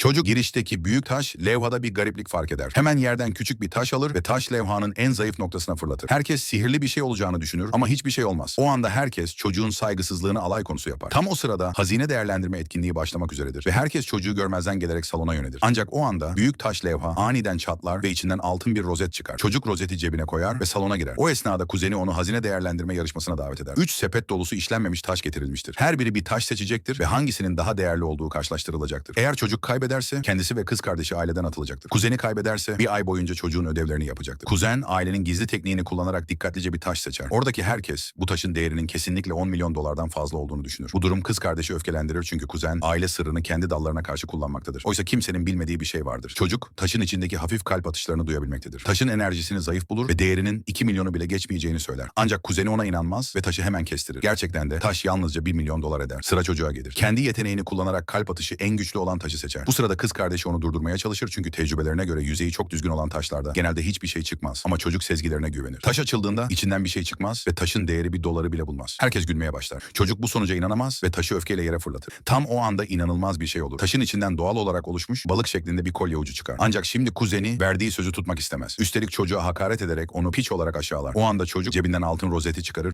Çocuk girişteki büyük taş levhada bir gariplik fark eder. Hemen yerden küçük bir taş alır ve taş levhanın en zayıf noktasına fırlatır. Herkes sihirli bir şey olacağını düşünür ama hiçbir şey olmaz. O anda herkes çocuğun saygısızlığını alay konusu yapar. Tam o sırada hazine değerlendirme etkinliği başlamak üzeredir ve herkes çocuğu görmezden gelerek salona yönelir. Ancak o anda büyük taş levha aniden çatlar ve içinden altın bir rozet çıkar. Çocuk rozeti cebine koyar ve salona girer. O esnada kuzeni onu hazine değerlendirme yarışmasına davet eder. Üç sepet dolusu işlenmemiş taş getirilmiştir. Her biri bir taş seçecektir ve hangisinin daha değerli olduğu karşılaştırılacaktır. Eğer çocuk kaybederse kendisi ve kız kardeşi aileden atılacaktır. Kuzeni kaybederse bir ay boyunca çocuğun ödevlerini yapacaktır. Kuzen ailenin gizli tekniğini kullanarak dikkatlice bir taş seçer. Oradaki herkes bu taşın değerinin kesinlikle 10 milyon dolardan fazla olduğunu düşünür. Bu durum kız kardeşi öfkelendirir çünkü kuzen aile sırrını kendi dallarına karşı kullanmaktadır. Oysa kimsenin bilmediği bir şey vardır. Çocuk taşın içindeki hafif kalp atışlarını duyabilmektedir. Taşın enerjisini zayıf bulur ve değerinin 2 milyonu bile geçmeyeceğini söyler. Ancak kuzeni ona inanmaz ve taşı hemen kestirir. Gerçekten de taş yalnızca 1 milyon dolar eder. Sıra çocuğa gelir. Kendi yeteneğini kullanarak kalp atışı en güçlü olan taşı seçer. Bu sırada kız kardeşi onu durdurmaya çalışır çünkü tecrübelerine göre yüzeyi çok düzgün olan taşlarda genelde hiçbir şey çıkmaz. Ama çocuk sezgilerine güvenir. Taş açıldığında içinden bir şey çıkmaz ve taşın değeri bir doları bile bulmaz. Herkes gülmeye başlar. Çocuk bu sonuca inanamaz ve taşı öfkeyle yere fırlatır. Tam o anda inanılmaz bir şey olur. Taşın içinden doğal olarak oluşmuş balık şeklinde bir kolye ucu çıkar. Ancak şimdi kuzeni verdiği sözü tutmak istemez. Üstelik çocuğa hakaret ederek onu piç olarak aşağılar. O anda çocuk cebinden altın rozeti çıkarır